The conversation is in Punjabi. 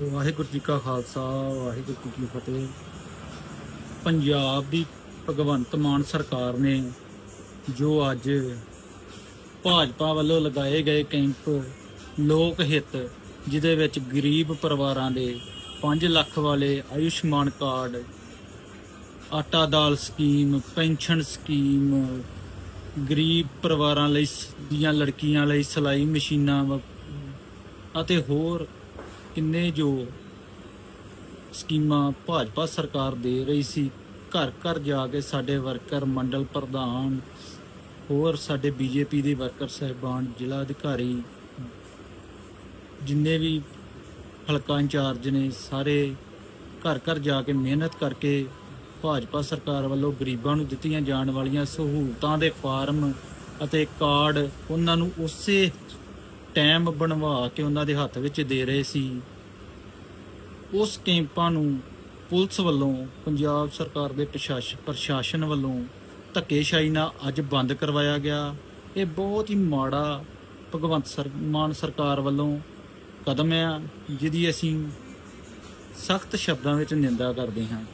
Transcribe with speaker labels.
Speaker 1: ਵਾਹਿਗੁਰੂ ਜੀ ਕਾ ਖਾਲਸਾ, ਵਾਹਿਗੁਰੂ ਜੀ ਕੀ ਫਤਿਹ। ਪੰਜਾਬ ਦੀ ਭਗਵੰਤ ਮਾਨ ਸਰਕਾਰ ਨੇ ਜੋ ਅੱਜ ਭਾਜਪਾ ਵੱਲੋਂ ਲਗਾਏ ਗਏ ਕੈਂਪ ਲੋਕ ਹਿੱਤ, ਜਿਹਦੇ ਵਿੱਚ ਗਰੀਬ ਪਰਿਵਾਰਾਂ ਦੇ 5 ਲੱਖ ਵਾਲੇ ਆਯੁਸ਼ਮਾਨ ਕਾਰਡ, ਆਟਾ ਦਾਲ ਸਕੀਮ, ਪੈਨਸ਼ਨ ਸਕੀਮ, ਗਰੀਬ ਪਰਿਵਾਰਾਂ ਲਈ ਦੀਆਂ ਲੜਕੀਆਂ ਲਈ ਸਿਲਾਈ ਮਸ਼ੀਨਾਂ ਵ- ਅਤੇ ਹੋਰ ਕਿੰਨੇ ਜੋ ਸਕੀਮਾਂ ਭਾਜਪਾ ਸਰਕਾਰ ਦੇ ਰਹੀ ਸੀ, ਘਰ ਘਰ ਜਾ ਕੇ ਸਾਡੇ ਵਰਕਰ, ਮੰਡਲ ਪ੍ਰਧਾਨ, ਹੋਰ ਸਾਡੇ ਬੀਜੇਪੀ ਦੇ ਵਰਕਰ ਸਹਿਬਾਨ, ਜ਼ਿਲ੍ਹਾ ਅਧਿਕਾਰੀ, ਜਿੰਨੇ ਵੀ ਹਲਕਾ ਇੰਚਾਰਜ ਨੇ, ਸਾਰੇ ਘਰ ਘਰ ਜਾ ਕੇ ਮਿਹਨਤ ਕਰਕੇ ਭਾਜਪਾ ਸਰਕਾਰ ਵੱਲੋਂ ਗਰੀਬਾਂ ਨੂੰ ਦਿੱਤੀਆਂ ਜਾਣ ਵਾਲੀਆਂ ਸਹੂਲਤਾਂ ਦੇ ਫਾਰਮ ਅਤੇ ਕਾਰਡ ਉਹਨਾਂ ਨੂੰ ਉਸੇ ਟਾਈਮ ਬਣਵਾ ਕੇ ਉਹਨਾਂ ਦੇ ਹੱਥ ਵਿੱਚ ਦੇ ਰਹੇ ਸੀ। ਉਸ ਕੈਂਪਾਂ ਨੂੰ ਪੁਲਿਸ ਵੱਲੋਂ, ਪੰਜਾਬ ਸਰਕਾਰ ਦੇ ਪ੍ਰਸ਼ਾਸਨ ਪ੍ਰਸ਼ਾਸਨ ਵੱਲੋਂ ਧੱਕੇਸ਼ਾਹੀ ਨਾਲ ਅੱਜ ਬੰਦ ਕਰਵਾਇਆ ਗਿਆ। ਇਹ ਬਹੁਤ ਹੀ ਮਾੜਾ ਭਗਵੰਤ ਸਰ, ਮਾਨ ਸਰਕਾਰ ਵੱਲੋਂ ਕਦਮ ਆ, ਜਿਹਦੀ ਅਸੀਂ ਸਖਤ ਸ਼ਬਦਾਂ ਵਿੱਚ ਨਿੰਦਾ ਕਰਦੇ ਹਾਂ।